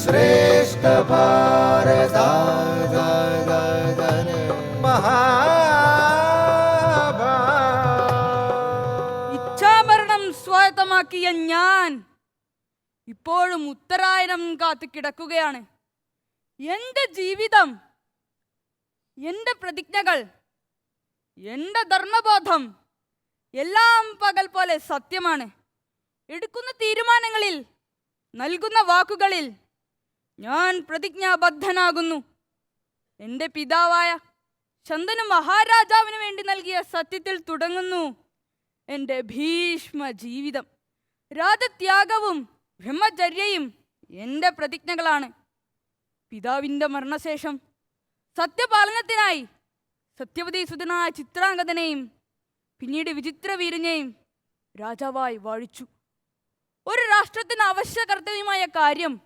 श्रेष्ठ भारत महाभारत ഇച്ഛാമരണം സ്വായത്തമാക്കിയ ഞാൻ ഇപ്പോഴും ഉത്തരായനം കാത്തു കിടക്കുകയാണ് എന്റെ ജീവിതം എന്റെ പ്രതിജ്ഞകൾ എന്റെ ധർമ്മബോധം എല്ലാം പകൽ പോലെ സത്യമാണ് എടുക്കുന്ന തീരുമാനങ്ങളിൽ നൽകുന്ന വാക്കുകളിൽ ഞാൻ പ്രതിജ്ഞാബദ്ധനാകുന്നു. എന്റെ പിതാവായ ശന്തനു മഹാരാജാവിന് വേണ്ടി നൽകിയ സത്യത്തിൽ തുടങ്ങുന്നു. എന്റെ ഭീഷ്മ ജീവിതം രാജത്യാഗവും ബ്രഹ്മചര്യയും എന്റെ പ്രതിജ്ഞകളാണ്. പിതാവിന്റെ മരണശേഷം സത്യപാലനത്തിനായി സത്യവതി സുതനായ ചിത്രാംഗതനെയും പിന്നീട് വിചിത്രവീരനെയും രാജാവായി വാഴിച്ചു. ഒരു രാഷ്ട്രത്തിന് അവശ്യ കർത്തവ്യമായ കാര്യം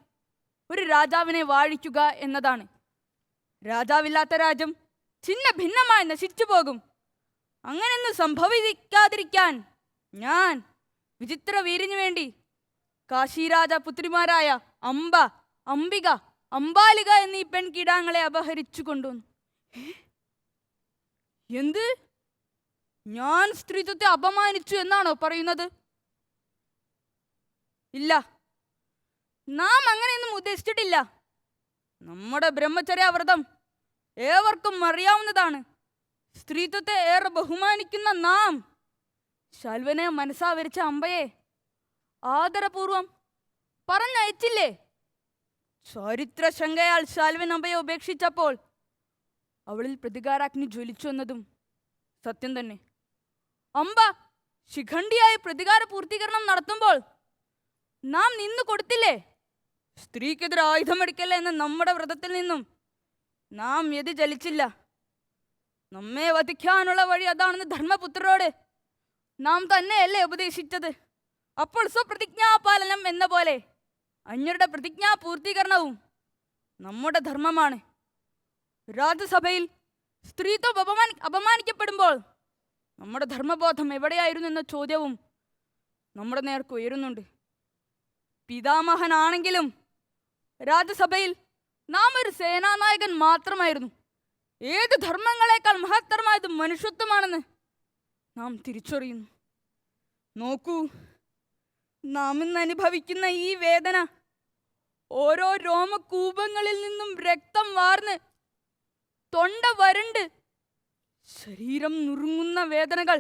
ഒരു രാജാവിനെ വാഴിക്കുക എന്നതാണ്. രാജാവില്ലാത്ത രാജ്യം ഛിന്ന ഭിന്നമായി നശിച്ചു പോകും. അങ്ങനെയൊന്നും സംഭവിക്കാതിരിക്കാൻ ഞാൻ വിചിത്ര വീരിനു വേണ്ടി കാശിരാജ പുത്രിമാരായ അംബ അംബിക അംബാലിക എന്നീ പെൺകിടാങ്ങളെ അപഹരിച്ചു കൊണ്ടുവന്നു. എന്ത്? ഞാൻ സ്ത്രീത്വത്തെ അപമാനിച്ചു എന്നാണോ പറയുന്നത്? ഇല്ല. നാം അങ്ങനെയൊന്നും ഉദ്ദേശിച്ചിട്ടില്ല. നമ്മുടെ ബ്രഹ്മചര്യവ്രതം ഏവർക്കും അറിയാവുന്നതാണ്. സ്ത്രീത്വത്തെ ഏറെ ബഹുമാനിക്കുന്ന നാം. ശൽവനെ മനസ്സാവരിച്ച അമ്പയെ ആദരപൂർവം പറഞ്ഞയച്ചില്ലേ? ചരിത്ര ശങ്കയാൽ ശാൽവൻ അമ്പയെ ഉപേക്ഷിച്ചപ്പോൾ അവളിൽ പ്രതികാരാഗ്നി ജ്വലിച്ചു എന്നതും സത്യം തന്നെ. അമ്പ ശിഖണ്ഡിയായി പ്രതികാര പൂർത്തീകരണം നടത്തുമ്പോൾ നാം നിന്ന് കൊടുത്തില്ലേ? സ്ത്രീക്കെതിരെ ആയുധമെടുക്കല്ലേ എന്ന നമ്മുടെ വ്രതത്തിൽ നിന്നും? നാം വ്യതിചലിച്ചില്ല നമ്മെ വധിക്കാനുള്ള വഴി അതാണെന്ന് ധർമ്മപുത്രരോട് നാം തന്നെയല്ലേ ഉപദേശിച്ചത്? അപ്പോൾ സ്വപ്രതിജ്ഞാപാലനം എന്ന പോലെ അന്യരുടെ പ്രതിജ്ഞാ പൂർത്തീകരണവും നമ്മുടെ ധർമ്മമാണ്. രാജ്യസഭയിൽ സ്ത്രീത്വം അപമാനി അപമാനിക്കപ്പെടുമ്പോൾ നമ്മുടെ ധർമ്മബോധം എവിടെയായിരുന്നു എന്ന ചോദ്യവും നമ്മുടെ നേർക്ക് ഉയരുന്നുണ്ട്. പിതാമഹനാണെങ്കിലും രാജ്യസഭയിൽ നാം ഒരു സേനാനായകൻ മാത്രമായിരുന്നു. ഏത് ധർമ്മങ്ങളെക്കാൾ മഹത്തരമായത് മനുഷ്യത്വമാണെന്ന് നാം തിരിച്ചറിയുന്നു. നോക്കൂ നാം ഇന്ന് അനുഭവിക്കുന്ന ഈ വേദന ഓരോ രോമകൂപങ്ങളിൽ നിന്നും രക്തം വാർന്ന് തൊണ്ട വരണ്ട് ശരീരം നുറുങ്ങുന്ന വേദനകൾ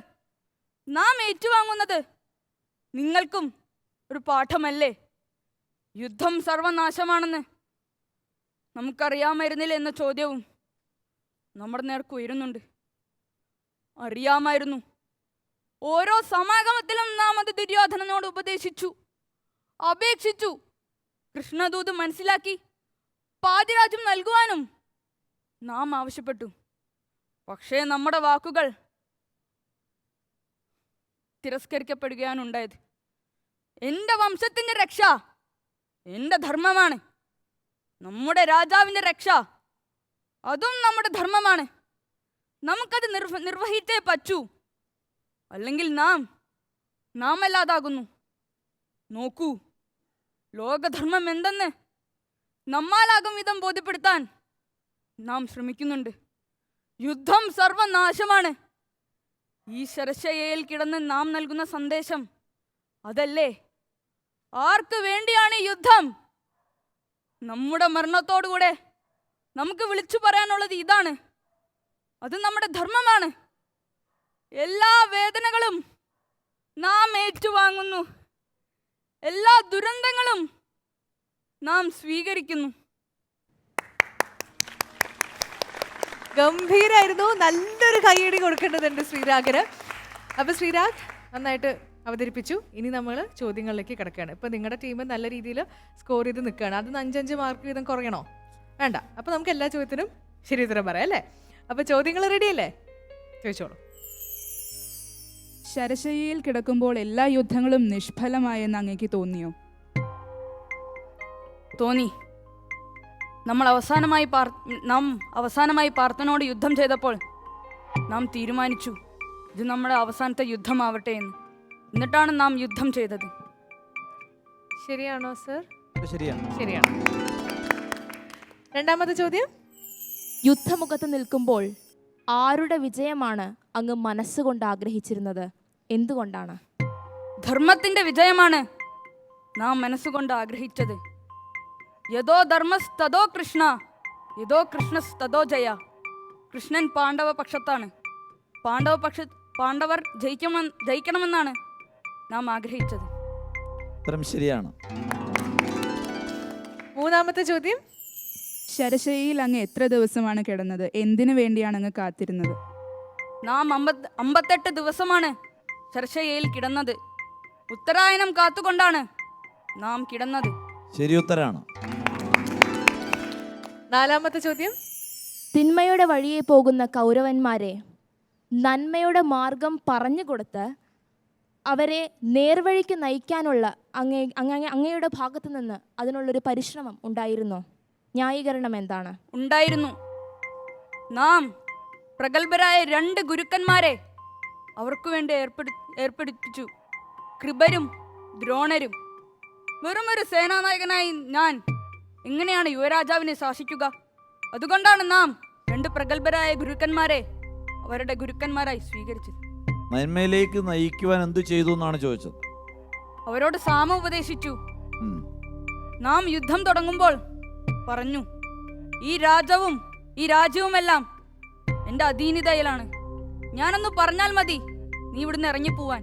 നാം ഏറ്റുവാങ്ങുന്നത് നിങ്ങൾക്കും ഒരു പാഠമല്ലേ? യുദ്ധം സർവനാശമാണെന്ന് നമുക്കറിയാമായിരുന്നില്ല എന്ന ചോദ്യവും നമ്മുടെ നേർക്ക് ഉയരുന്നുണ്ട്. അറിയാമായിരുന്നു. ഓരോ സമാഗമത്തിലും നാം അത് ദുര്യോധനനോട് ഉപദേശിച്ചു. അപേക്ഷിച്ചു. കൃഷ്ണദൂത് മനസ്സിലാക്കി പാതിരാജ്യം നൽകുവാനും നാം ആവശ്യപ്പെട്ടു. പക്ഷേ നമ്മുടെ വാക്കുകൾ തിരസ്കരിക്കപ്പെടുകയാണ് ഉണ്ടായത് എന്റെ വംശത്തിന്റെ രക്ഷ എന്റെ ധർമ്മമാണ്. നമ്മുടെ രാജാവിന്റെ രക്ഷ അതും നമ്മുടെ ധർമ്മമാണ്. നമുക്കത് നിർവ നിർവഹിച്ചേ പറ്റൂ. അല്ലെങ്കിൽ നാം നാം അല്ലാതാകുന്നു. നോക്കൂ ലോകധർമ്മം എന്തെന്ന് നമ്മാലാകും വിധം ബോധ്യപ്പെടുത്താൻ നാം ശ്രമിക്കുന്നുണ്ട്. യുദ്ധം സർവനാശമാണ്. ഈ ശരശയയിൽ കിടന്ന് നാം നൽകുന്ന സന്ദേശം അതല്ലേ? ആർക്ക് വേണ്ടിയാണ് യുദ്ധം? നമ്മുടെ മരണത്തോടുകൂടെ നമുക്ക് വിളിച്ചു പറയാനുള്ളത് ഇതാണ്. അത് നമ്മുടെ ധർമ്മമാണ്. എല്ലാ വേദനകളും നാം ഏറ്റുവാങ്ങുന്നു. എല്ലാ ദുരന്തങ്ങളും നാം സ്വീകരിക്കുന്നു. ഗംഭീരായിരുന്നു. നല്ലൊരു കൈയടി കൊടുക്കേണ്ടതുണ്ട് ശ്രീരാഗന്. അപ്പൊ ശ്രീരാഗ് നന്നായിട്ട് അവതരിപ്പിച്ചു. ഇനി നമ്മൾ ചോദ്യങ്ങളിലേക്ക് കിടക്കുകയാണ്. ഇപ്പം നിങ്ങളുടെ ടീം നല്ല രീതിയിൽ സ്കോർ ചെയ്ത് നിൽക്കുകയാണ്. അത് അഞ്ചഞ്ച് മാർക്ക് വീതം കുറയണോ? വേണ്ട. അപ്പോൾ നമുക്ക് എല്ലാ ചോദ്യത്തിനും ശരി ഉത്തരം പറയാം അല്ലേ? അപ്പം ചോദ്യങ്ങൾ റെഡി അല്ലേ? ചോദിച്ചോളൂ. ശരശയ്യയിൽ കിടക്കുമ്പോൾ എല്ലാ യുദ്ധങ്ങളും നിഷ്ഫലമായെന്ന് അങ്ങേക്ക് തോന്നിയോ? തോന്നി. നമ്മൾ അവസാനമായി പാർ നാം അവസാനമായി പാർത്തനോട് യുദ്ധം ചെയ്തപ്പോൾ നാം തീരുമാനിച്ചു. ഇത് നമ്മുടെ അവസാനത്തെ യുദ്ധമാവട്ടെ എന്ന്. എന്നിട്ടാണ് നാം യുദ്ധം ചെയ്തത്. ശരിയാണോ സർ? ശരിയാണ്. ശരിയാണ്. രണ്ടാമത്തെ ചോദ്യം? യുദ്ധമുഖത്ത് നിൽക്കുമ്പോൾ ആരുടെ വിജയമാണ് അങ്ങ് മനസ്സുകൊണ്ട് ആഗ്രഹിച്ചിരുന്നത്? എന്തുകൊണ്ടാണ്? ധർമ്മത്തിന്റെ വിജയമാണ് നാം മനസ്സുകൊണ്ട് ആഗ്രഹിച്ചത്. യഥോ ധർമ്മസ്തതോ കൃഷ്ണ യഥോ കൃഷ്ണസ്തതോ ജയ. കൃഷ്ണൻ പാണ്ഡവ പക്ഷത്താണ് പാണ്ഡവ പക്ഷ പാണ്ഡവർ ജയിക്കണമെന്ന് ജയിക്കണമെന്നാണ്. നാം ആഗ്രഹിച്ചത്. ഉത്തരം ശരിയാണ്. മൂന്നാമത്തെ ചോദ്യം. ശരശയിൽ അങ്ങ് എത്ര ദിവസമാണ് കിടന്നത്? എന്തിനു വേണ്ടിയാണ് അങ്ങ് കാത്തിരുന്നത്? നാം അമ്പത് അമ്പത്തെട്ട് ദിവസമാണ് ചർച്ചയിൽ കിടന്നത്. ഉത്തരായനം കാത്തുകൊണ്ടാണ് നാം കിടന്നത്. ശരി ഉത്തരാണ്. നാലാമത്തെ ചോദ്യം. തിന്മയുടെ വഴിയെ പോകുന്ന കൗരവന്മാരെ നന്മയുടെ മാർഗം പറഞ്ഞുകൊടുത്ത് അവരെ നേർവഴിക്ക് നയിക്കാനുള്ള അങ്ങേ അങ്ങ അങ്ങയുടെ ഭാഗത്തു നിന്ന് അതിനുള്ളൊരു പരിശ്രമം ഉണ്ടായിരുന്നോ. ന്യായീകരണം എന്താണ്? ഉണ്ടായിരുന്നു. നാം പ്രഗത്ഭരായ രണ്ട് ഗുരുക്കന്മാരെ അവർക്കു വേണ്ടി ഏർപ്പെടു ഏർപ്പെടുപ്പിച്ചു കൃപരും ദ്രോണരും. വെറുമൊരു സേനാനായകനായി ഞാൻ എങ്ങനെയാണ് യുവരാജാവിനെ ശാസിക്കുക? അതുകൊണ്ടാണ് നാം രണ്ട് പ്രഗത്ഭരായ ഗുരുക്കന്മാരെ അവരുടെ ഗുരുക്കന്മാരായി സ്വീകരിച്ചത്. നന്മയിലേക്ക് നയിക്കുവാൻ എന്തു ചെയ്തു എന്നാണ് ചോദിച്ചത്? അവരോട് സാമ ഉപദേശിച്ചു. നാം യുദ്ധം തുടങ്ങുമ്പോൾ പറഞ്ഞു ഈ രാജവും ഈ രാജ്യവുമെല്ലാം എന്റെ അധീനതയിലാണ്. ഞാനൊന്ന് പറഞ്ഞാൽ മതി നീ ഇവിടുന്ന് ഇറങ്ങിപ്പോവാൻ.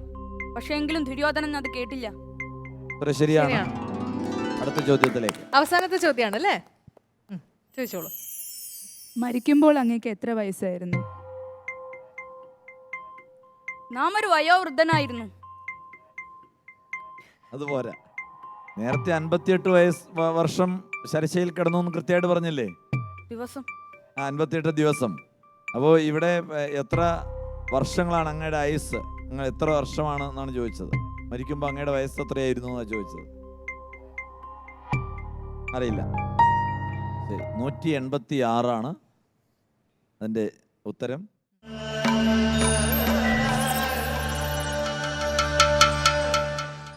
പക്ഷേ എങ്കിലും ദുര്യോധനൻ അത് കേട്ടില്ല. ശരിയാണ്. അടുത്ത ചോദ്യത്തിലേക്ക്. അവസാനത്തെ ചോദ്യമാണല്ലേ? ചോദിച്ചോളൂ. മരിക്കുമ്പോൾ അങ്ങേക്ക് എത്ര വയസ്സായിരുന്നു? നാം ഒരു വയോവൃദ്ധനായിരുന്നു അതുപോലെ നേരത്തെ അൻപത്തിയെട്ട് വയസ്സ് വ- വർഷം ശരശയിൽ കിടന്നു എന്ന് കൃത്യമായിട്ട് പറഞ്ഞില്ലേ? ദിവസം. ആ അൻപത്തിയെട്ട് ദിവസം. അപ്പോൾ ഇവിടെ ഏ, എത്ര വർഷങ്ങളാണ് അങ്ങയുടെ ആയുസ് അങ്ങ് എത്ര വർഷമാണ് എന്നാണ് ചോദിച്ചത്. മരിക്കുമ്പോൾ അങ്ങയുടെ വയസ്സ് എത്രയായിരുന്നു എന്നാണ് ചോദിച്ചത്. അറിയില്ല. ശരി നൂറ്റി എൺപത്തി ആറാണ് അതിന്റെ ഉത്തരം.